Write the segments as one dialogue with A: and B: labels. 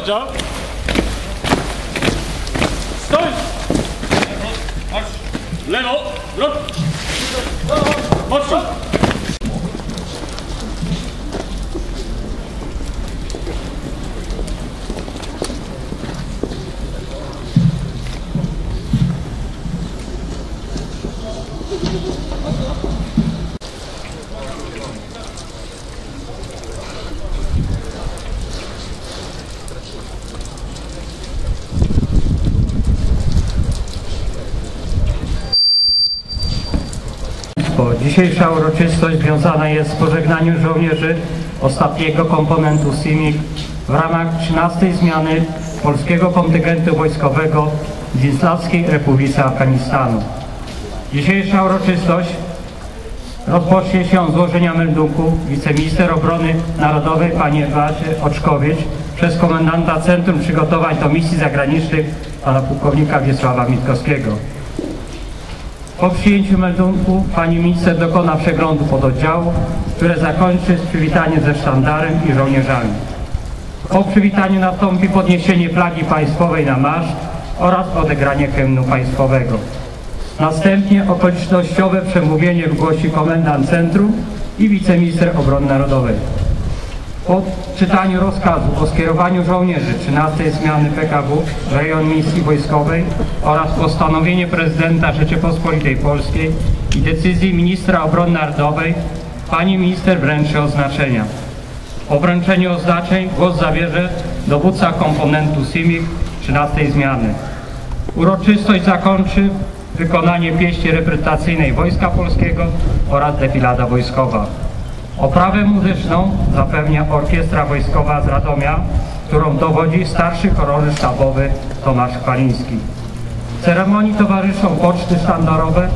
A: Soldier. Stone. Level. Run. March.
B: Państwo, Dzisiejsza uroczystość związana jest z pożegnaniem żołnierzy ostatniego komponentu CIMIC w ramach 13 zmiany polskiego kontyngentu wojskowego w Islamskiej Republice Afganistanu. Dzisiejsza uroczystość rozpocznie się złożenia meldunku wiceminister obrony narodowej pani Ewasie Oczkowiecz przez komendanta Centrum Przygotowań do Misji Zagranicznych pana pułkownika Wiesława Mitkowskiego. Po przyjęciu meldunku pani minister dokona przeglądu pododdziałów, które zakończy z przywitaniem ze sztandarem i żołnierzami. Po przywitaniu nastąpi podniesienie flagi państwowej na marsz oraz odegranie hymnu państwowego. Następnie okolicznościowe przemówienie wygłosi komendant centrum i wiceminister obrony narodowej. Po czytaniu rozkazu o skierowaniu żołnierzy 13 zmiany PKW w rejon misji wojskowej oraz postanowienie prezydenta Rzeczypospolitej Polskiej i decyzji ministra obrony narodowej pani minister wręczy oznaczenia. Po wręczeniu oznaczeń głos zabierze dowódca komponentu CIMIC 13 zmiany. Uroczystość zakończy wykonanie pieśni reprezentacyjnej Wojska Polskiego oraz defilada wojskowa. Oprawę muzyczną zapewnia Orkiestra Wojskowa z Radomia, którą dowodzi starszy chorąży sztabowy Tomasz Chwaliński. Ceremonii towarzyszą poczty sztandarowe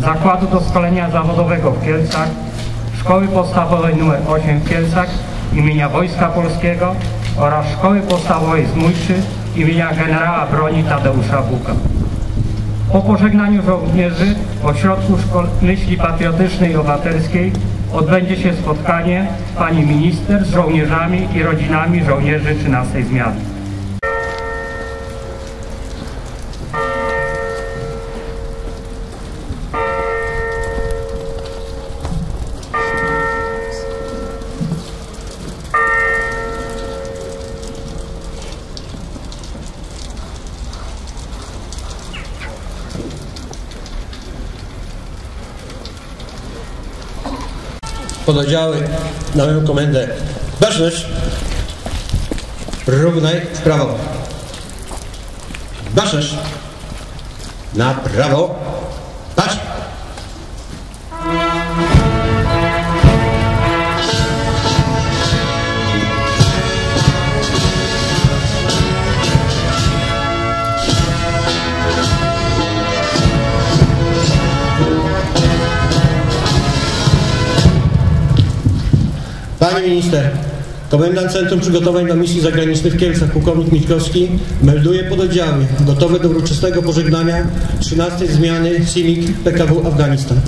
B: Zakładu Doskonalenia Zawodowego w Kielcach, Szkoły Podstawowej nr 8 w Kielcach imienia Wojska Polskiego oraz Szkoły Podstawowej z Mójczy imienia generała broni Tadeusza Buka. Po pożegnaniu żołnierzy Ośrodku Szkol Myśli Patriotycznej i Obywatelskiej odbędzie się spotkanie pani minister z żołnierzami i rodzinami żołnierzy 13 zmiany.
C: Pododdziały na moją komendę. Baczność. Równaj w prawo. Baczność. Na prawo. Patrz. Pani minister, komendant Centrum Przygotowań do Misji Zagranicznych w Kielcach, pułkownik Mitkowski, melduje pododdziały gotowe do uroczystego pożegnania 13 zmiany CIMIC PKW Afganistan.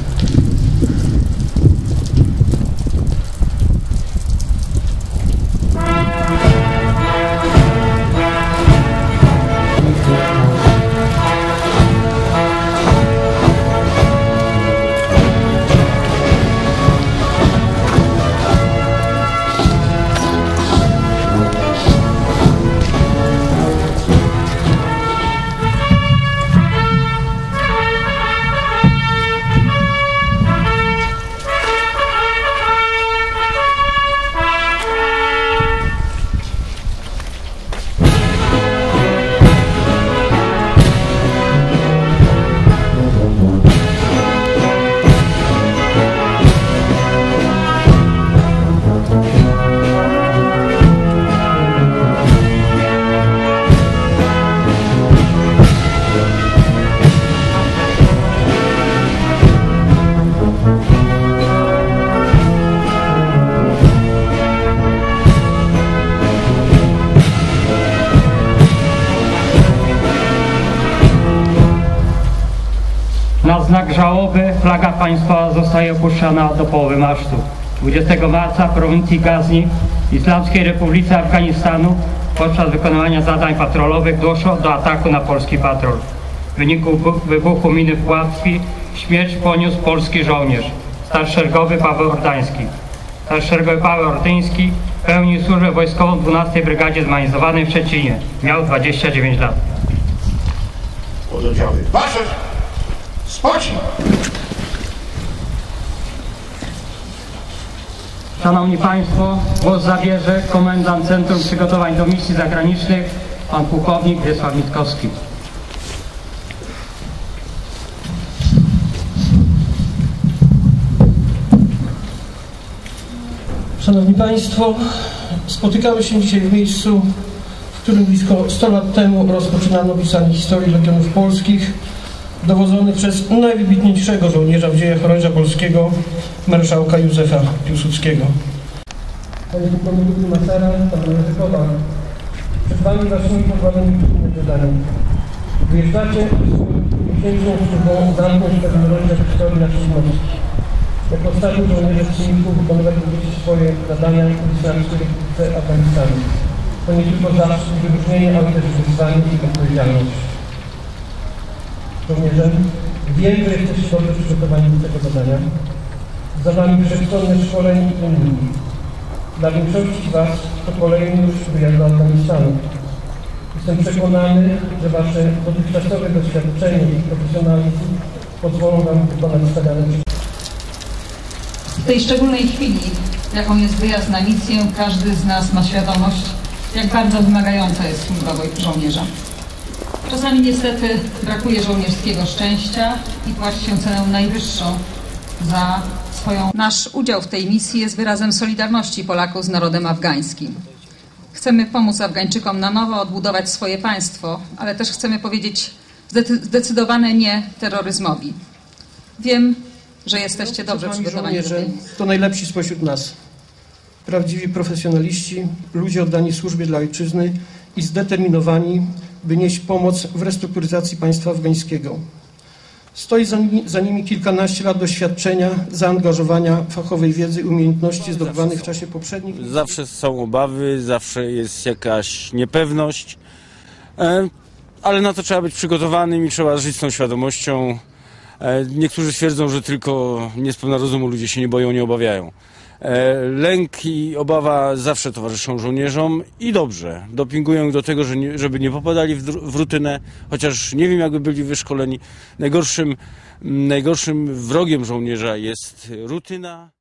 B: Na znak żałoby flaga państwa zostaje opuszczana do połowy masztu. 20 marca w prowincji Gazni Islamskiej Republice Afganistanu podczas wykonywania zadań patrolowych doszło do ataku na polski patrol. W wyniku bu- wybuchu miny w Puławski śmierć poniósł polski żołnierz, starszergowy Paweł Ordański. Starszergowy Paweł Ordyński pełnił służbę wojskową w 12 Brygadzie Zmanizowanej w Szczecinie. Miał 29 lat.
D: Pododdziały. Patrzeć! Spocznij!
B: Szanowni Państwo, głos zabierze komendant Centrum Przygotowań do Misji Zagranicznych, pan pułkownik Wiesław Mitkowski.
E: Szanowni Państwo, spotykamy się dzisiaj w miejscu, w którym blisko 100 lat temu rozpoczynano pisanie historii Legionów Polskich, dowodzonych przez najwybitniejszego żołnierza w dziejach oręża polskiego, marszałka Józefa Piłsudskiego. Panie pułkowniku Masera, pan należy Kowal, przed Wami Waszymi pozwolonymi trudnym zadaniem. Wyjeżdżacie z miesięczną służbą zamknąć pewien rozdział historii naszych mocy. Jako ostatni żołnierze silników wykonywać będziecie swoje zadania w Islamskiej Republice Afganistanu. To nie tylko i wyróżnienie, ale też wyzwanie i odpowiedzialność. Żołnierze, wiem, że jesteście dobrze przygotowani do tego zadania. Za Wami wszechstronne szkolenie i treningi. Dla większości Was to kolejny już wyjazd do Afganistanu. Jestem przekonany, że Wasze dotychczasowe doświadczenie i profesjonalizm pozwolą Wam wykonać stawiane
F: W tej szczególnej chwili, jaką jest wyjazd na misję, każdy z nas ma świadomość, jak bardzo wymagająca jest służba żołnierza. Czasami niestety brakuje żołnierskiego szczęścia i płaci się cenę najwyższą za swoją. Nasz udział w tej misji jest wyrazem solidarności Polaków z narodem afgańskim. Chcemy pomóc Afgańczykom na nowo odbudować swoje państwo, ale też chcemy powiedzieć zdecy- zdecydowane nie terroryzmowi. Wiem, że jesteście dobrze przygotowani
E: żołnierze to najlepsi spośród nas. Prawdziwi profesjonaliści, ludzie oddani służbie dla ojczyzny i zdeterminowani, by nieść pomoc w restrukturyzacji państwa afgańskiego. Stoi za nimi, za nimi kilkanaście lat doświadczenia, zaangażowania, fachowej wiedzy i umiejętności zdobywanych w czasie poprzednich
G: Zawsze są obawy, zawsze jest jakaś niepewność, e, ale na to trzeba być przygotowanym i trzeba żyć z tą świadomością. E, Niektórzy twierdzą, że tylko niespełna rozumu ludzie się nie boją, nie obawiają. E, Lęk i obawa zawsze towarzyszą żołnierzom i dobrze. Dopingują ich do tego, żeby nie popadali w, w rutynę, chociaż nie wiem, jakby byli wyszkoleni. Najgorszym, najgorszym wrogiem żołnierza jest rutyna.